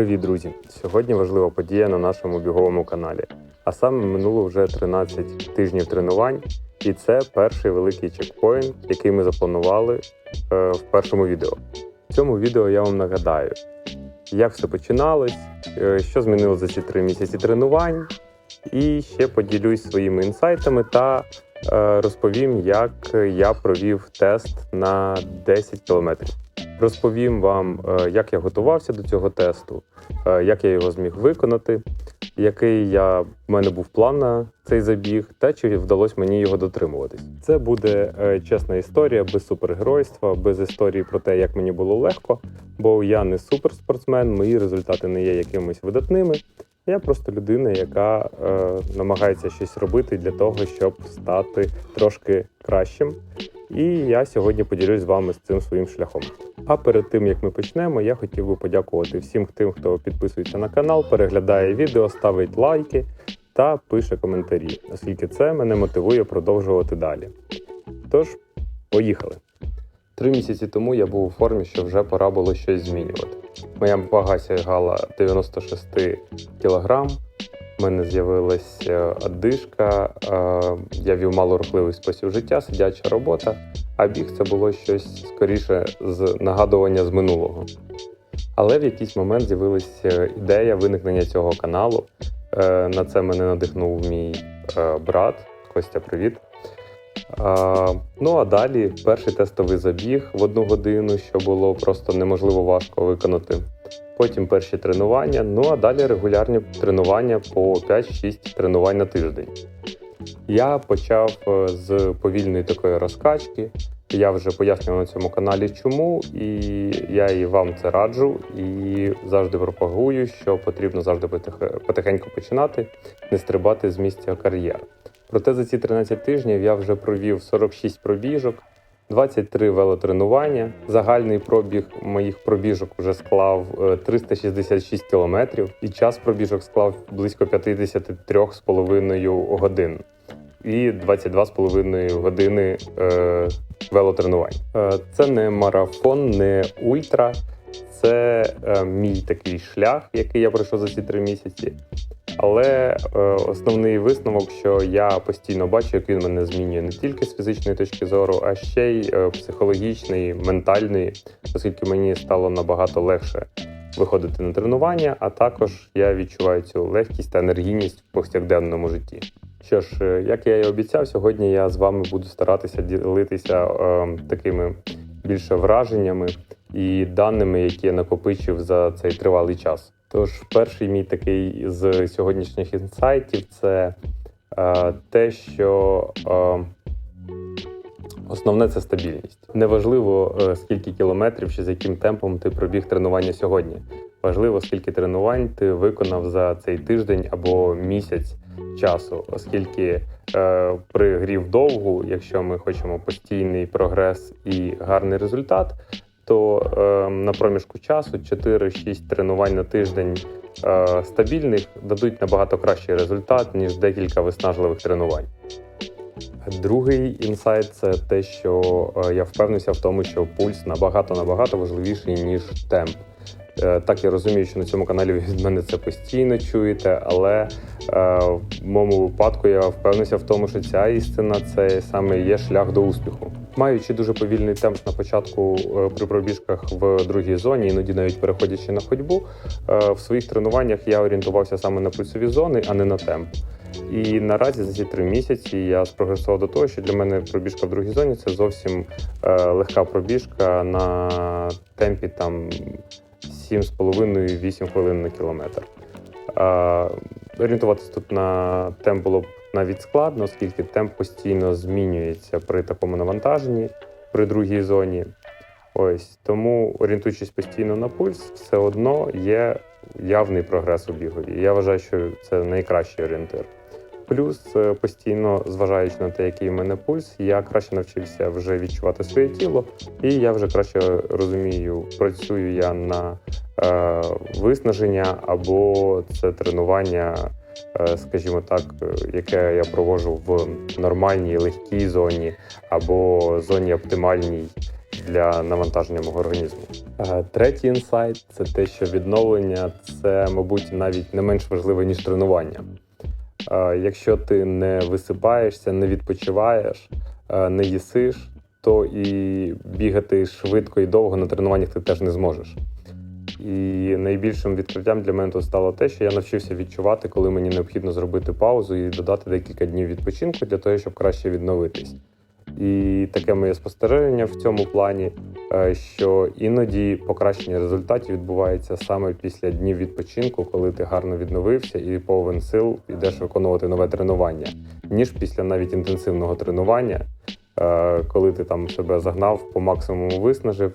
Привіт, друзі! Сьогодні важлива подія на нашому біговому каналі. А саме минуло вже 13 тижнів тренувань, і це перший великий чекпоінт, який ми запланували е, в першому відео. В цьому відео я вам нагадаю, як все починалось, е, що змінилося за ці три місяці тренувань, і ще поділюсь своїми інсайтами та е, розповім, як я провів тест на 10 кілометрів. Розповім вам, е, як я готувався до цього тесту, е, як я його зміг виконати, який я, в мене був план на цей забіг, та чи вдалося мені його дотримуватись. Це буде е, чесна історія без супергеройства, без історії про те, як мені було легко, бо я не суперспортсмен, мої результати не є якимись видатними. Я просто людина, яка е, намагається щось робити для того, щоб стати трошки кращим. І я сьогодні поділюсь з вами з цим своїм шляхом. А перед тим як ми почнемо, я хотів би подякувати всім тим, хто підписується на канал, переглядає відео, ставить лайки та пише коментарі, оскільки це мене мотивує продовжувати далі. Тож, поїхали! Три місяці тому я був у формі, що вже пора було щось змінювати. Моя вага сягала 96 кг, у мене з'явилася одишка, е, я вів малорухливий спосіб життя, сидяча робота, а біг це було щось скоріше з нагадування з минулого. Але в якийсь момент з'явилася ідея виникнення цього каналу. Е, На це мене надихнув мій е, брат Костя. Привіт. А, ну а далі перший тестовий забіг в одну годину, що було просто неможливо важко виконати. Потім перші тренування, ну а далі регулярні тренування по 5-6 тренувань на тиждень. Я почав е, з повільної такої розкачки. Я вже пояснював на цьому каналі чому, і я і вам це раджу, і завжди пропагую, що потрібно завжди потихеньку починати, не стрибати з місця кар'єр. Проте за ці 13 тижнів я вже провів 46 пробіжок, 23 велотренування. Загальний пробіг моїх пробіжок вже склав е, 366 кілометрів, і час пробіжок склав близько 53,5 годин. І 22,5 години е, велотренувань. Е, це не марафон, не ультра. Це е, мій такий шлях, який я пройшов за ці три місяці. Але е, основний висновок, що я постійно бачу, як він мене змінює не тільки з фізичної точки зору, а ще й е, психологічної, ментальної, оскільки мені стало набагато легше виходити на тренування, а також я відчуваю цю легкість та енергійність в повсякденному житті. Що ж, е, як я і обіцяв, сьогодні я з вами буду старатися ділитися е, такими більше враженнями і даними, які я накопичив за цей тривалий час. Тож, перший мій такий з сьогоднішніх інсайтів це е, те, що е, основне це стабільність. Неважливо, е, скільки кілометрів чи з яким темпом ти пробіг тренування сьогодні. Важливо, скільки тренувань ти виконав за цей тиждень або місяць часу, оскільки е, при грі вдовгу, якщо ми хочемо постійний прогрес і гарний результат, то е, на проміжку часу 4-6 тренувань на тиждень е, стабільних дадуть набагато кращий результат, ніж декілька виснажливих тренувань. Другий інсайт це те, що е, я впевнився в тому, що пульс набагато набагато важливіший ніж темп. Е, Так, я розумію, що на цьому каналі ви від мене це постійно чуєте, але е, в моєму випадку я впевнився в тому, що ця істина це саме є шлях до успіху. Маючи дуже повільний темп на початку е, при пробіжках в другій зоні, іноді навіть переходячи на ходьбу, в своїх тренуваннях я орієнтувався саме на пульсові зони, а не на темп. І наразі за ці три місяці я спрогресував до того, що для мене пробіжка в другій зоні це зовсім легка пробіжка на темпі там 7,5-8 хвилин на кілометр. Орієнтуватися тут на темп було б навіть складно, оскільки темп постійно змінюється при такому навантаженні при другій зоні. Ось тому, орієнтуючись постійно на пульс, все одно є явний прогрес у бігові. Я вважаю, що це найкращий орієнтир. Плюс, е, постійно зважаючи на те, який в мене пульс, я краще навчився вже відчувати своє тіло, і я вже краще розумію, працюю я на е, виснаження або це тренування, е, скажімо так, е, яке я проводжу в нормальній легкій зоні або зоні оптимальній для навантаження мого організму. Е, Третій інсайт це те, що відновлення це, мабуть, навіть не менш важливе, ніж тренування. Якщо ти не висипаєшся, не відпочиваєш, не їсиш, то і бігати швидко і довго на тренуваннях ти теж не зможеш. І найбільшим відкриттям для мене тут стало те, що я навчився відчувати, коли мені необхідно зробити паузу і додати декілька днів відпочинку для того, щоб краще відновитись. І таке моє спостереження в цьому плані, е, що іноді покращення результатів відбувається саме після днів відпочинку, коли ти гарно відновився і повен сил йдеш виконувати нове тренування, ніж після навіть інтенсивного тренування, е, коли ти там себе загнав по максимуму виснажив.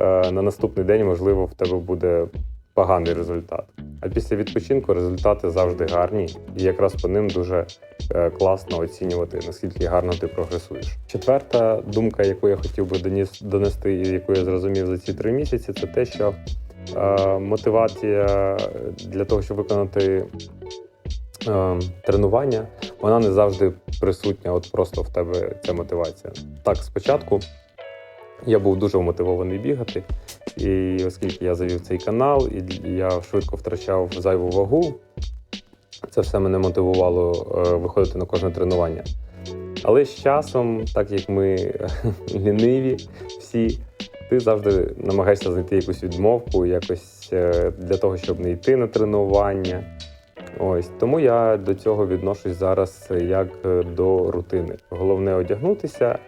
е, На наступний день, можливо, в тебе буде поганий результат. А після відпочинку результати завжди гарні, і якраз по ним дуже е, класно оцінювати, наскільки гарно ти прогресуєш. Четверта думка, яку я хотів би доніс, донести, і яку я зрозумів за ці три місяці, це те, що е, мотивація для того, щоб виконати е, тренування, вона не завжди присутня. От просто в тебе ця мотивація. Так, спочатку я був дуже мотивований бігати, і оскільки я завів цей канал, і я швидко втрачав зайву вагу, це все мене мотивувало е, виходити на кожне тренування. Але з часом, так як ми ліниві всі, ти завжди намагаєшся знайти якусь відмовку, якось е, для того, щоб не йти на тренування. Ось тому я до цього відношусь зараз як е, до рутини. Головне одягнутися,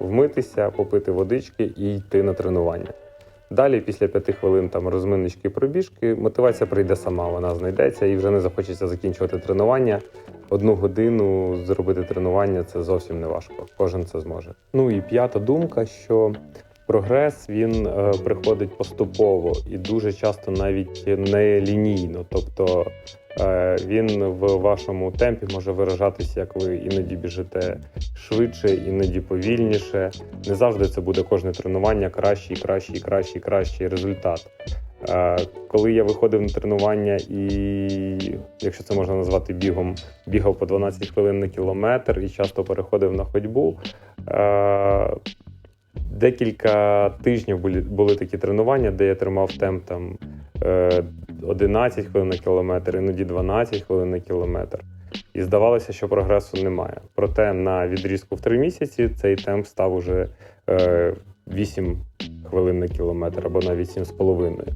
вмитися, попити водички і йти на тренування. Далі, після п'яти хвилин там розминочки пробіжки, мотивація прийде сама, вона знайдеться і вже не захочеться закінчувати тренування. Одну годину зробити тренування це зовсім не важко. Кожен це зможе. Ну і п'ята думка, що прогрес він е, приходить поступово і дуже часто навіть не лінійно. Тобто він в вашому темпі може виражатися, як ви іноді біжите швидше, іноді повільніше. Не завжди це буде кожне тренування кращий, кращий, кращий, кращий результат. Е, Коли я виходив на тренування і, якщо це можна назвати бігом, бігав по 12 хвилин на кілометр і часто переходив на ходьбу. Е, Декілька тижнів були, були такі тренування, де я тримав темп там е, 11 хвилин на кілометр, іноді 12 хвилин на кілометр. І здавалося, що прогресу немає. Проте на відрізку в 3 місяці цей темп став уже е, 8 хвилин на кілометр або навіть 7,5.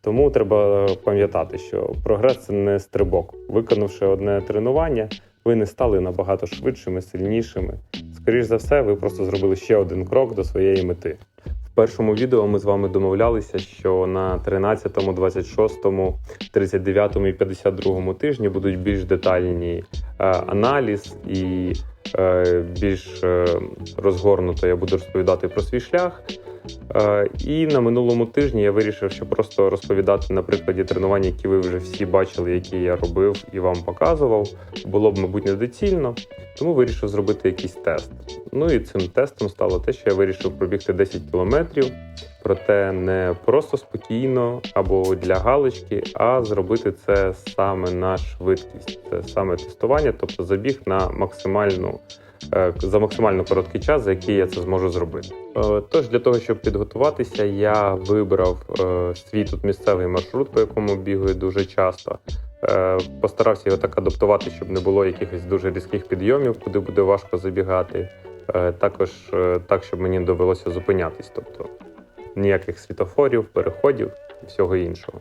Тому треба пам'ятати, що прогрес це не стрибок. Виконавши одне тренування, ви не стали набагато швидшими, сильнішими. Скоріш за все, ви просто зробили ще один крок до своєї мети. В першому відео ми з вами домовлялися, що на 13, 26, 39 і 52 тижні будуть більш детальні е, аналіз і більш е, розгорнуто я буду розповідати про свій шлях. Е, І на минулому тижні я вирішив, що просто розповідати на прикладі тренувань, які ви вже всі бачили, які я робив і вам показував, було б, мабуть, недоцільно. Тому вирішив зробити якийсь тест. Ну і цим тестом стало те, що я вирішив пробігти 10 кілометрів, проте не просто спокійно або для галочки, а зробити це саме на швидкість. Це саме тестування, тобто забіг на максимальну е, за максимально короткий час, за який я це зможу зробити. Е, Тож для того, щоб підготуватися, я вибрав е, свій тут місцевий маршрут, по якому бігаю дуже часто. Постарався його так адаптувати, щоб не було якихось дуже різких підйомів, куди буде важко забігати. Також так, щоб мені довелося зупинятись, тобто ніяких світофорів, переходів і всього іншого.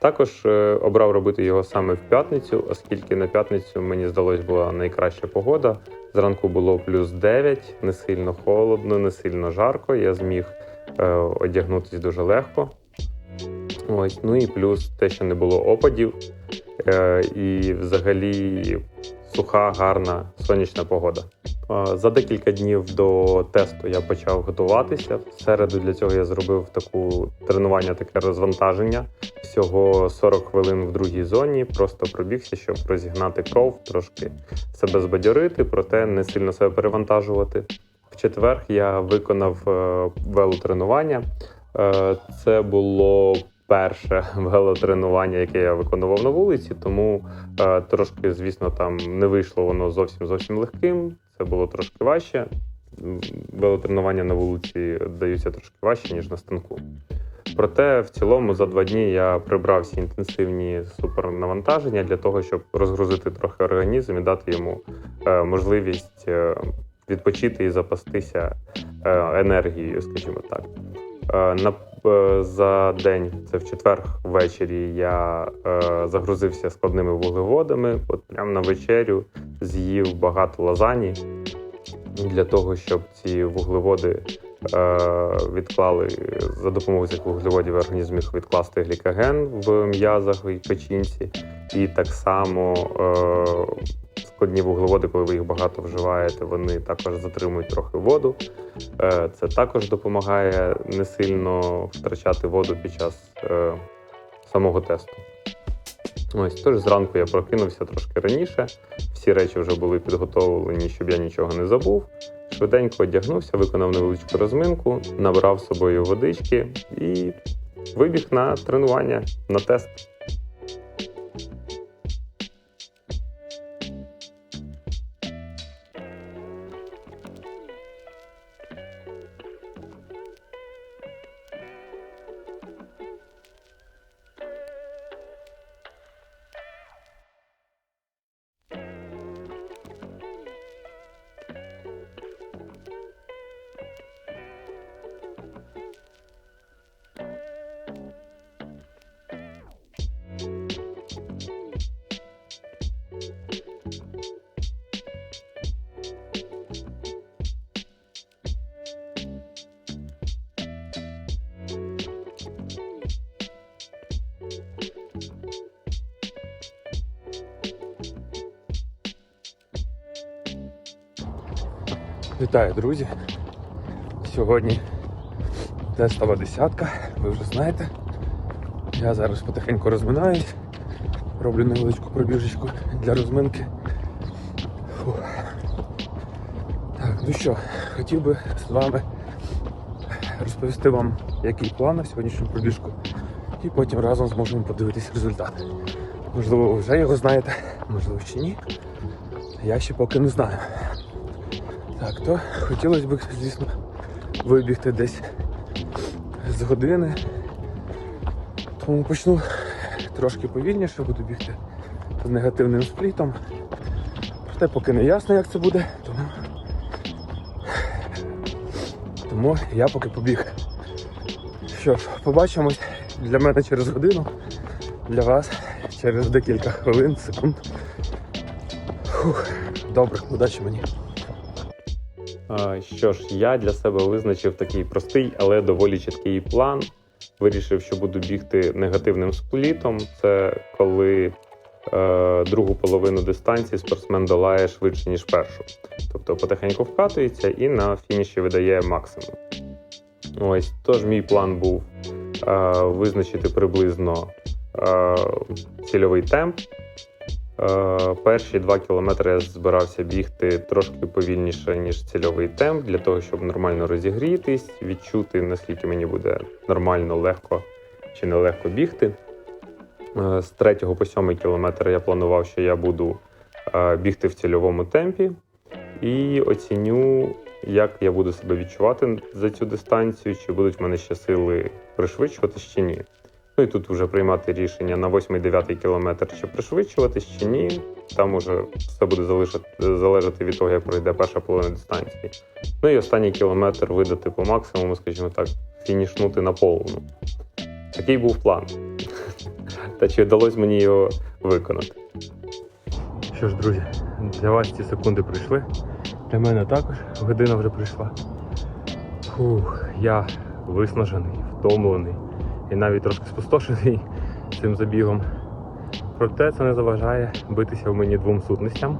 Також е, обрав робити його саме в п'ятницю, оскільки на п'ятницю мені здалось була найкраща погода. Зранку було плюс 9, не сильно холодно, не сильно жарко. Я зміг е, одягнутися дуже легко. Ось, ну і плюс те, що не було опадів, е, і взагалі суха, гарна сонячна погода. За декілька днів до тесту я почав готуватися. В середу для цього я зробив таку тренування, таке розвантаження. Всього 40 хвилин в другій зоні. Просто пробігся, щоб розігнати кров, трошки себе збадьорити, проте не сильно себе перевантажувати. В четвер я виконав е, велотренування. Е, Це було перше велотренування, яке я виконував на вулиці, тому е, трошки, звісно, там не вийшло воно зовсім зовсім легким. Це було трошки важче. велотренування на вулиці даються трошки важче, ніж на станку. Проте в цілому за два дні я прибрав всі інтенсивні супернавантаження для того, щоб розгрузити трохи організм і дати йому е, можливість е, відпочити і запастися е, енергією, скажімо так. На, за день, це в четвер ввечері, я е, загрузився складними вуглеводами. От прямо на вечерю з'їв багато лазані для того, щоб ці вуглеводи е, відклали за допомогою цих вуглеводів організм міг відкласти глікоген в м'язах і печінці, і так само е, складні вуглеводи, коли ви їх багато вживаєте, вони також затримують трохи воду. Е, Це також допомагає не сильно втрачати воду під час е, самого тесту. Ось тож зранку я прокинувся трошки раніше. Всі речі вже були підготовлені, щоб я нічого не забув. Швиденько одягнувся, виконав невеличку розминку, набрав з собою водички і вибіг на тренування на тест. Вітаю, друзі! Сьогодні тестова десятка, ви вже знаєте. Я зараз потихеньку розминаюсь, роблю невеличку пробіжечку для розминки. Фух. Так, ну що, хотів би з вами розповісти вам, який план на сьогоднішню пробіжку, і потім разом зможемо подивитись результат. Можливо, ви вже його знаєте, можливо, ще ні. Я ще поки не знаю. Так, то хотілося б, звісно, вибігти десь з години. Тому почну трошки повільніше, буду бігти з негативним сплітом. Проте поки не ясно, як це буде, тому, тому я поки побіг. Що ж, побачимось для мене через годину, для вас через декілька хвилин, секунд. Фух, добре, удачі мені. Що ж, я для себе визначив такий простий, але доволі чіткий план. Вирішив, що буду бігти негативним сплітом. Це коли е, другу половину дистанції спортсмен долає швидше, ніж першу. Тобто потихеньку вкатується і на фініші видає максимум. Ось, тож мій план був е, визначити приблизно е, цільовий темп. Е, Перші два кілометри я збирався бігти трошки повільніше, ніж цільовий темп, для того, щоб нормально розігрітись, відчути, наскільки мені буде нормально, легко чи нелегко бігти. Е, З третього по сьомий кілометр я планував, що я буду е, бігти в цільовому темпі і оціню, як я буду себе відчувати за цю дистанцію, чи будуть в мене ще сили пришвидшуватись чи ні. Ну і тут вже приймати рішення на 8-9 кілометр, чи пришвидшуватись, чи ні. Там уже все буде залишати, залежати від того, як пройде перша половина дистанції. Ну і останній кілометр видати по максимуму, скажімо так, фінішнути на повну. Такий був план. Та чи вдалося мені його виконати? Що ж, друзі, для вас ці секунди прийшли. Для мене також година вже прийшла. Фух, я виснажений, втомлений і навіть трошки спустошений цим забігом. Проте це не заважає битися в мені двом сутностям.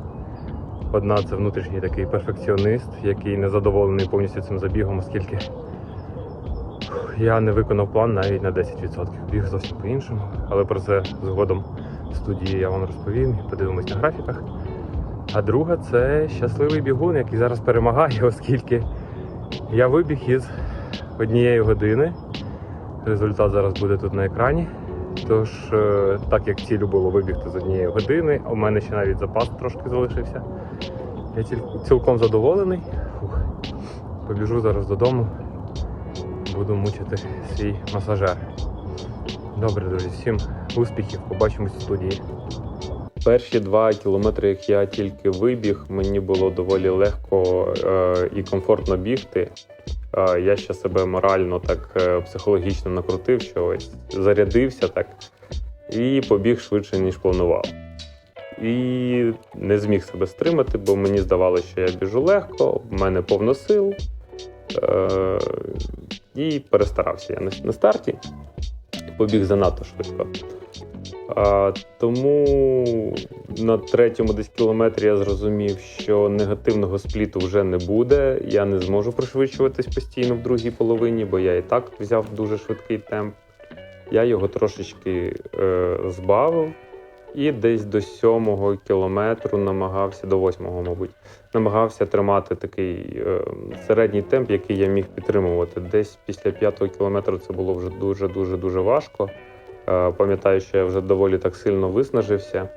Одна це внутрішній такий перфекціонист, який не задоволений повністю цим забігом, оскільки я не виконав план навіть на 10%. Біг зовсім по-іншому, але про це згодом в студії я вам розповім і подивимось на графіках. А друга це щасливий бігун, який зараз перемагає, оскільки я вибіг із однієї години. Результат зараз буде тут на екрані. Тож, е, так як цілю було вибігти з однієї години, у мене ще навіть запас трошки залишився. Я цілком задоволений. Фух. Побіжу зараз додому, буду мучити свій масажер. Добре, друзі, всім успіхів, побачимось в студії. Перші два кілометри, як я тільки вибіг, мені було доволі легко е, і комфортно бігти. Е, я ще себе морально так е, психологічно накрутив, що ось зарядився так і побіг швидше, ніж планував. І не зміг себе стримати, бо мені здавалося, що я біжу легко, в мене повно сил. Е, і перестарався я на, старті. Побіг занадто швидко. Тому на третьому десь кілометрі я зрозумів, що негативного спліту вже не буде. Я не зможу пришвидшуватись постійно в другій половині, бо я і так взяв дуже швидкий темп. Я його трошечки е, збавив і десь до сьомого кілометру намагався, до восьмого, мабуть, намагався тримати такий е, середній темп, який я міг підтримувати. Десь після п'ятого кілометру це було вже дуже дуже дуже важко. Пам'ятаю, що я вже доволі так сильно виснажився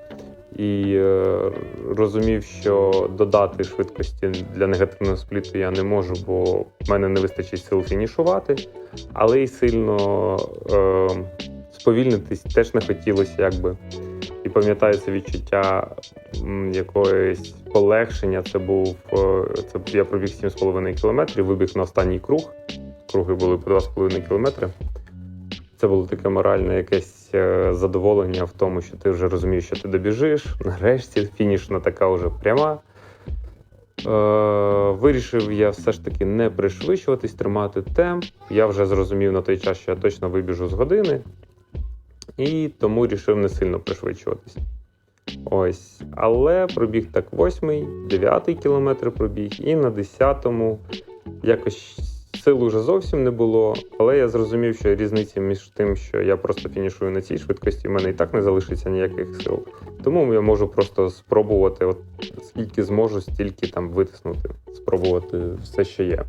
і е, розумів, що додати швидкості для негативного спліту я не можу, бо в мене не вистачить сил фінішувати, але й сильно е, сповільнитись теж не хотілося, якби. І пам'ятаю це відчуття м, якоїсь полегшення. Це був е, це я пробіг 7,5 кілометрів, вибіг на останній круг. Круги були по 2,5 кілометри. Це було таке моральне якесь е, задоволення в тому, що ти вже розумієш, що ти добіжиш. Нарешті фінішна така вже пряма. Е, вирішив я все ж таки не пришвидшуватись, тримати темп. Я вже зрозумів на той час, що я точно вибіжу з години, і тому вирішив не сильно пришвидшуватись. Ось. Але пробіг так восьмий, дев'ятий кілометр пробіг, і на десятому якось сил уже зовсім не було. Але я зрозумів, що різниця між тим, що я просто фінішую на цій швидкості, в мене і так не залишиться ніяких сил. Тому я можу просто спробувати, от скільки зможу, стільки там витиснути, спробувати все, що є.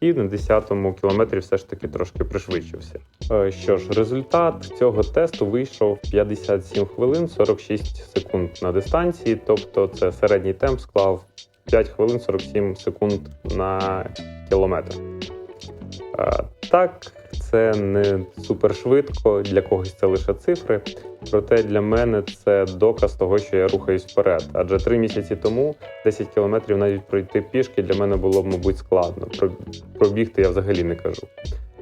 І на 10-му кілометрі все ж таки трошки пришвидшився. Е, Що ж, результат цього тесту вийшов 57 хвилин 46 секунд на дистанції, тобто це середній темп склав 5 хвилин 47 секунд на кілометр. Так, це не супер швидко, для когось це лише цифри. Проте для мене це доказ того, що я рухаюсь вперед. Адже три місяці тому 10 кілометрів навіть пройти пішки для мене було б, мабуть, складно. Про- Пробігти я взагалі не кажу.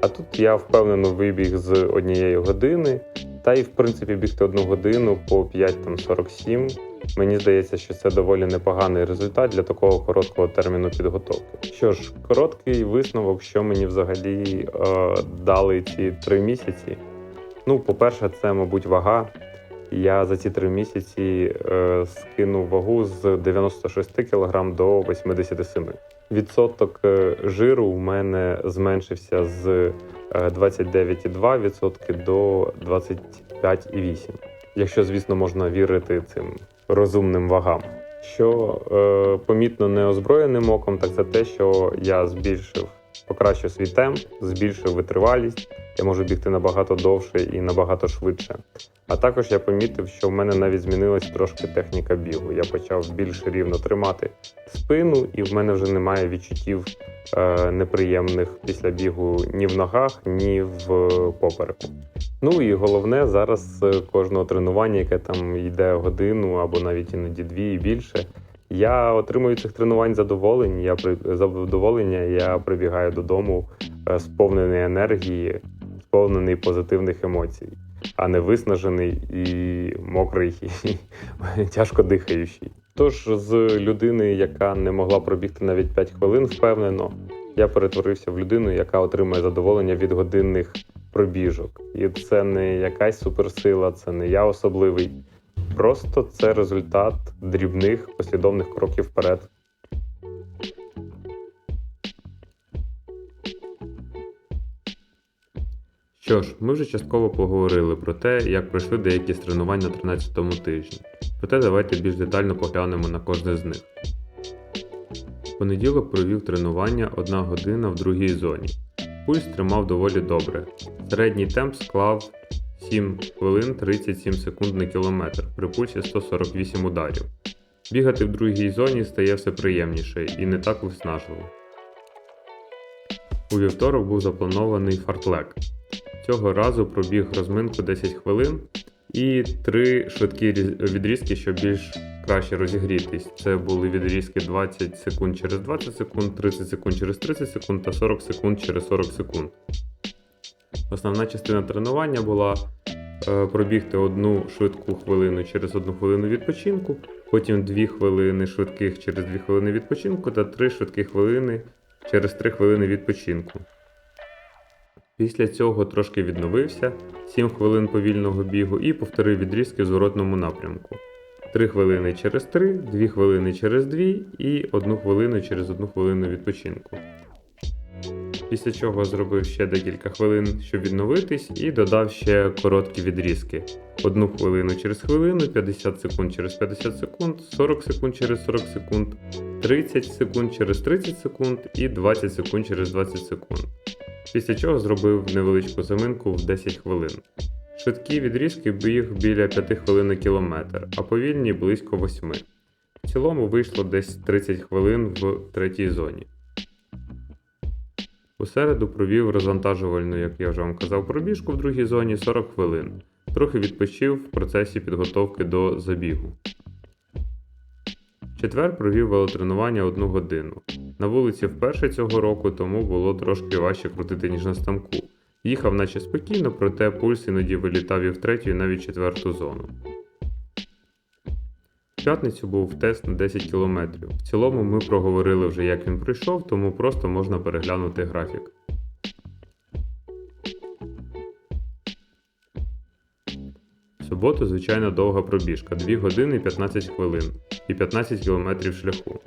А тут я впевнено вибіг з однієї години, та й в принципі бігти одну годину по 5.47. Мені здається, що це доволі непоганий результат для такого короткого терміну підготовки. Що ж, короткий висновок, що мені взагалі е, дали ці три місяці. Ну, по-перше, це, мабуть, вага. Я за ці три місяці е, скинув вагу з 96 кг до 87 Відсоток е, жиру у мене зменшився з 29,2% до 25,8%. Якщо, звісно, можна вірити цим розумним вагам. Що е, помітно неозброєним оком, так це те, що я збільшив, покращив свій темп, збільшив витривалість. Я можу бігти набагато довше і набагато швидше. А також я помітив, що в мене навіть змінилась трошки техніка бігу. Я почав більш рівно тримати спину, і в мене вже немає відчуттів неприємних після бігу ні в ногах, ні в попереку. Ну і головне зараз кожного тренування, яке там йде годину або навіть іноді дві і більше. Я отримую цих тренувань задоволення. Я задоволення. Я прибігаю додому е, сповнений енергії, сповнений позитивних емоцій, а не виснажений і мокрий, тяжко дихаючий. Тож з людини, яка не могла пробігти навіть 5 хвилин, впевнено, я перетворився в людину, яка отримує задоволення від годинних пробіжок. І це не якась суперсила, це не я особливий. Просто це результат дрібних послідовних кроків вперед. Що ж, ми вже частково поговорили про те, як пройшли деякі з тренувань на 13-му тижні. Проте давайте більш детально поглянемо на кожне з них. Понеділок провів тренування 1 година в другій зоні. Пульс тримав доволі добре. Середній темп склав 7 хвилин 37 секунд на кілометр при пульсі 148 ударів. Бігати в другій зоні стає все приємніше і не так виснажливо. У вівторок був запланований фартлек. Цього разу пробіг розминку 10 хвилин і три швидкі відрізки, щоб більш краще розігрітись. Це були відрізки 20 секунд через 20 секунд, 30 секунд через 30 секунд та 40 секунд через 40 секунд. Основна частина тренування була е, пробігти одну швидку хвилину через одну хвилину відпочинку, потім 2 хвилини швидких через 2 хвилини відпочинку та 3 швидкі хвилини через 3 хвилини відпочинку. Після цього трошки відновився, 7 хвилин повільного бігу і повторив відрізки в зворотному напрямку. 3 хвилини через 3, 2 хвилини через 2 і 1 хвилину через 1 хвилину відпочинку. Після чого зробив ще декілька хвилин, щоб відновитись, і додав ще короткі відрізки. 1 хвилину через хвилину, 50 секунд через 50 секунд, 40 секунд через 40 секунд, 30 секунд через 30 секунд і 20 секунд через 20 секунд. Після чого зробив невеличку заминку в 10 хвилин. Швидкі відрізки біг біля 5 хвилин на кілометр, а повільні близько 8. В цілому вийшло десь 30 хвилин в третій зоні. У середу провів розвантажувальну, як я вже вам казав, пробіжку в другій зоні 40 хвилин. Трохи відпочив в процесі підготовки до забігу. Четвер провів велотренування одну годину. На вулиці вперше цього року, тому було трошки важче крутити, ніж на станку. Їхав наче спокійно, проте пульс іноді вилітав і в третю, і навіть четверту зону. В п'ятницю був тест на 10 км. В цілому ми проговорили вже, як він пройшов, тому просто можна переглянути графік. Суботу звичайно довга пробіжка 2 години 15 хвилин і 15 км шляху.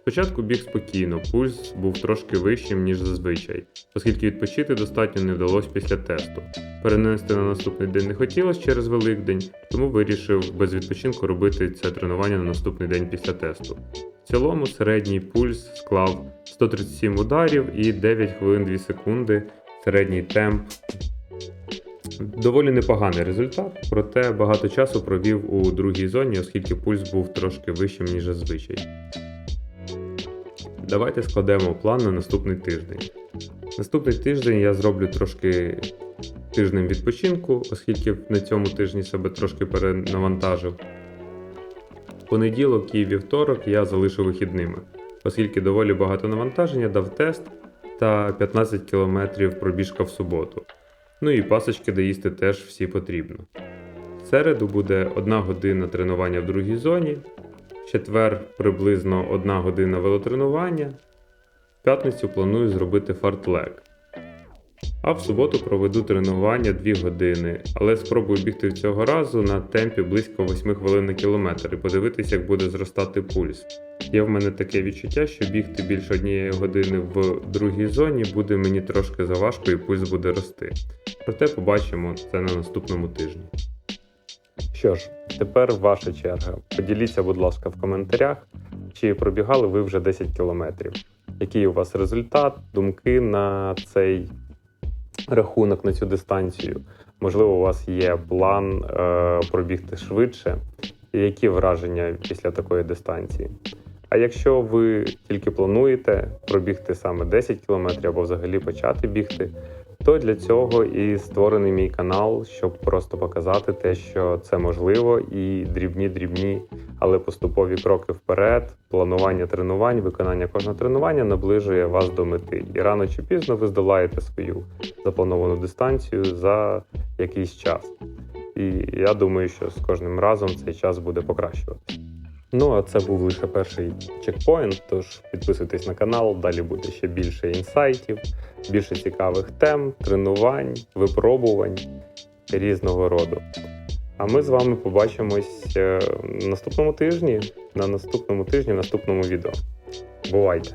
Спочатку біг спокійно, пульс був трошки вищим, ніж зазвичай, оскільки відпочити достатньо не вдалося після тесту. Перенести на наступний день не хотілося через Великдень, тому вирішив без відпочинку робити це тренування на наступний день після тесту. В цілому середній пульс склав 137 ударів і 9 хвилин 2 секунди. Середній темп. Доволі непоганий результат, проте багато часу провів у другій зоні, оскільки пульс був трошки вищим, ніж зазвичай. Давайте складемо план на наступний тиждень. Наступний тиждень я зроблю трошки тижнем відпочинку, оскільки на цьому тижні себе трошки перенавантажив. Понеділок і вівторок я залишу вихідними, оскільки доволі багато навантаження дав тест та 15 км пробіжка в суботу. Ну і пасочки доїсти теж всі потрібно. В середу буде 1 година тренування в другій зоні, в четвер приблизно 1 година велотренування. В п'ятницю планую зробити фартлек. А в суботу проведу тренування 2 години, але спробую бігти цього разу на темпі близько 8 хвилин на кілометр і подивитися, як буде зростати пульс. Є в мене таке відчуття, що бігти більше однієї години в другій зоні буде мені трошки заважко і пульс буде рости. Проте побачимо це на наступному тижні. Що ж, тепер ваша черга. Поділіться, будь ласка, в коментарях, чи пробігали ви вже 10 кілометрів. Який у вас результат, думки на цей рахунок на цю дистанцію? Можливо, у вас є план е, пробігти швидше. Які враження після такої дистанції? А якщо ви тільки плануєте пробігти саме 10 кілометрів або взагалі почати бігти, то для цього і створений мій канал, щоб просто показати те, що це можливо, і дрібні-дрібні, але поступові кроки вперед, планування тренувань, виконання кожного тренування наближує вас до мети. І рано чи пізно ви здолаєте свою заплановану дистанцію за якийсь час. І я думаю, що з кожним разом цей час буде покращуватися. Ну а це був лише перший чекпоінт. Тож підписуйтесь на канал, далі буде ще більше інсайтів, більше цікавих тем, тренувань, випробувань різного роду. А ми з вами побачимось е, наступному тижні, на наступному тижні, в наступному відео. Бувайте!